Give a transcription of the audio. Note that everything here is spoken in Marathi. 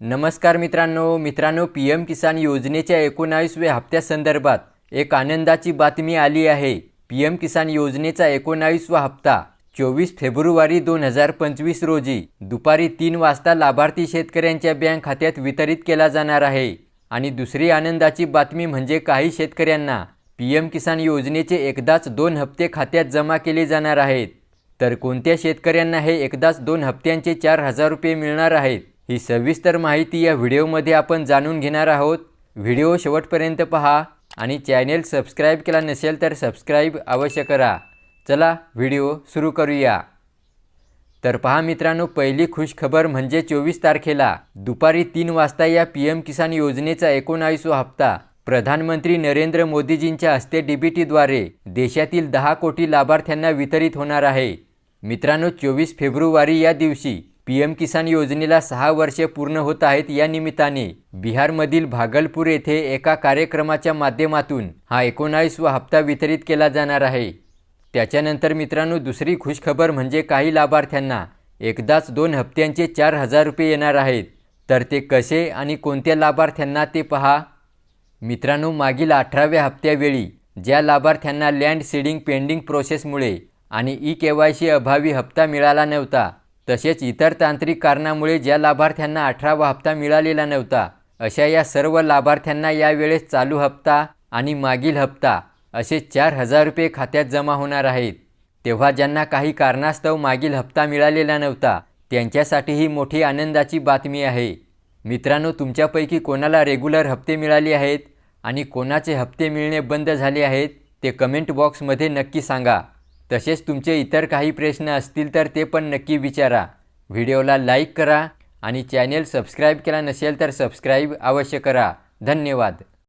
नमस्कार मित्रांनो मित्रांनो पी एम किसान योजनेच्या एकोणावीसव्या हप्त्यासंदर्भात एक आनंदाची बातमी आली आहे. पी एम किसान योजनेचा एकोणावीसवा हप्ता चोवीस फेब्रुवारी दोन हजार पंचवीस रोजी दुपारी तीन वाजता लाभार्थी शेतकऱ्यांच्या बँक खात्यात वितरित केला जाणार आहे. आणि दुसरी आनंदाची बातमी म्हणजे काही शेतकऱ्यांना पी एम किसान योजनेचे एकदाच दोन हप्ते खात्यात जमा केले जाणार आहेत. तर कोणत्या शेतकऱ्यांना हे एकदाच दोन हप्त्यांचे चार हजार रुपये मिळणार आहेत? ही सविस्तर माहिती या व्हिडिओमध्ये आपण जाणून घेणार आहोत. व्हिडिओ शेवटपर्यंत पहा आणि चॅनेल सबस्क्राईब केला नसेल तर सबस्क्राईब अवश्य करा. चला व्हिडिओ सुरू करूया. तर पहा मित्रांनो पहिली खुश खबर म्हणजे चोवीस तारखेला दुपारी तीन वाजता या पी एम किसान योजनेचा एकोणावीसवा हप्ता. प्रधानमंत्री नरेंद्र मोदीजींच्या हस्ते डीबीटीद्वारे देशातील दहा कोटी लाभार्थ्यांना वितरित होणार आहे. मित्रांनो चोवीस फेब्रुवारी या दिवशी पी एम किसान योजनेला सहा वर्षे पूर्ण होत आहेत या निमित्ताने बिहारमधील भागलपूर येथे एका कार्यक्रमाच्या माध्यमातून हा एकोणावीसवा हप्ता वितरित केला जाणार आहे. त्याच्यानंतर मित्रांनो दुसरी खुशखबर म्हणजे काही लाभार्थ्यांना एकदाच दोन हप्त्यांचे चार हजार रुपये येणार आहेत. तर ते कसे आणि कोणत्या लाभार्थ्यांना ते पहा. मित्रांनो मागील अठराव्या हप्त्यावेळी ज्या लाभार्थ्यांना लँड सीडिंग पेंडिंग प्रोसेसमुळे आणि ई के वाय सी अभावी हप्ता मिळाला नव्हता तसेच इतर तांत्रिक कारणामुळे ज्या लाभार्थ्यांना अठरावा हप्ता मिळालेला नव्हता अशा या सर्व लाभार्थ्यांना यावेळेस चालू हप्ता आणि मागील हप्ता असे चार हजार रुपये खात्यात जमा होणार आहेत. तेव्हा ज्यांना काही कारणास्तव मागील हप्ता मिळालेला नव्हता त्यांच्यासाठी ही मोठी आनंदाची बातमी आहे. मित्रांनो तुमच्यापैकी कोणाला रेग्युलर हप्ते मिळाले आहेत आणि कोणाचे हप्ते मिळणे बंद झाले आहेत ते कमेंट बॉक्समध्ये नक्की सांगा. तसेच तुमचे इतर काही प्रश्न असतील तर ते पण नक्की विचारा. व्हिडिओला लाईक करा आणि चॅनेल सबस्क्राईब केला नसेल तर सबस्क्राईब अवश्य करा. धन्यवाद.